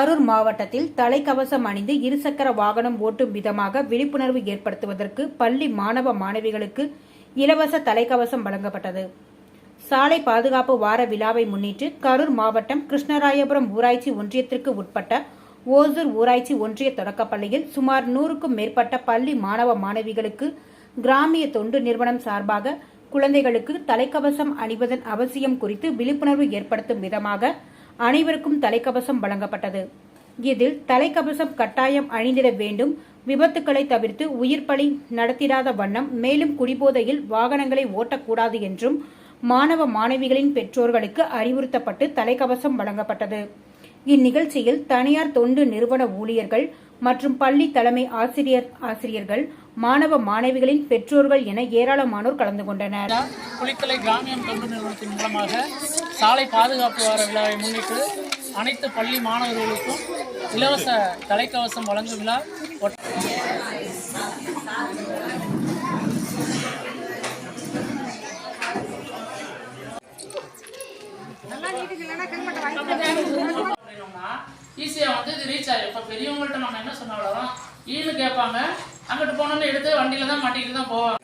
கரூர் மாவட்டத்தில் தலைக்கவசம் அணிந்து இருசக்கர வாகனம் ஓட்டும் விதமாக விழிப்புணர்வு ஏற்படுத்துவதற்கு பள்ளி மாணவ மாணவிகளுக்கு இலவச தலைக்கவசம் வழங்கப்பட்டது. சாலை பாதுகாப்பு வார விழாவை முன்னிட்டு கரூர் மாவட்டம் கிருஷ்ணராயபுரம் ஊராட்சி ஒன்றியத்திற்கு உட்பட்ட ஓசூர் ஊராட்சி ஒன்றிய தொடக்கப்பள்ளியில் சுமார் நூறுக்கும் மேற்பட்ட பள்ளி மாணவ மாணவிகளுக்கு கிராமிய தொண்டு நிறுவனம் சார்பாக குழந்தைகளுக்கு தலைக்கவசம் அணிவதன் அவசியம் குறித்து விழிப்புணர்வு ஏற்படுத்தும் விதமாக அனைவருக்கும் தலைக்கவசம் வழங்கப்பட்டது. இதில் தலைக்கவசம் கட்டாயம் அணிந்திட வேண்டும். விபத்துக்களை தவிர்த்து உயிர் பலி நடத்திடாத வண்ணம் மேலும் குடிபோதையில் வாகனங்களை ஓட்டக்கூடாது என்றும் மாணவ மாணவிகளின் பெற்றோர்களுக்கு அறிவுறுத்தப்பட்டு தலைக்கவசம் வழங்கப்பட்டது. இந்நிகழ்ச்சியில் தனியார் தொண்டு நிறுவன ஊழியர்கள் மற்றும் பள்ளி தலைமை ஆசிரியர் ஆசிரியர்கள் மாணவ மாணவிகளின் பெற்றோர்கள் என ஏராளமானோர் கலந்து கொண்டனர். குளித்தலை கிராமியம் தொண்டு நிறுவனத்தின் மூலமாக சாலை பாதுகாப்பு வார விழாவை முன்னிட்டு அனைத்து பள்ளி மாணவர்களுக்கும் இலவச தலைக்கவசம் வழங்கும் விழா. ஈஸியாக வந்து இது ரீச் ஆகிடும் இப்போ பெரியவங்கள்ட்ட நம்ம என்ன சொன்னாலும் ஈன்னு கேட்பாங்க. அங்கிட்டு போனோன்னு எடுத்து வண்டியில் தான் மாட்டிக்கிட்டு தான் போவாங்க.